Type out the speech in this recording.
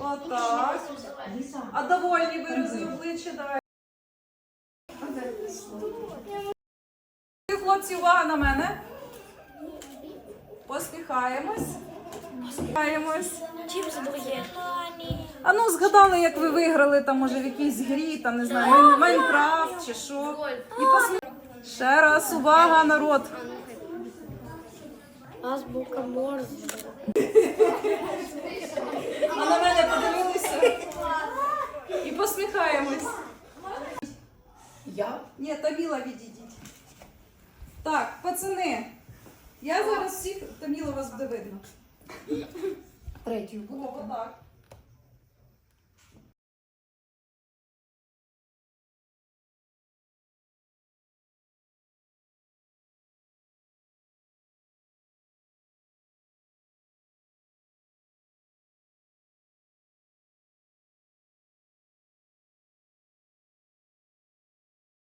Отак. А довольні вирази обличчя, давай. Хлопці, увага на мене. Посміхаємось. Посміхаємось. Чим збує? А ну згадали, як ви виграли там, може, в якійсь грі, там не знаю, Майнкрафт чи що. І посмі... Ще раз, увага, народ. Азбука Морзе. А на мене подивилися. І посміхаємось. Я? Ні, Таміла відійдіть. Так, пацани. Я зараз всіх, Таміла вас буде видно. Третю. О, отак.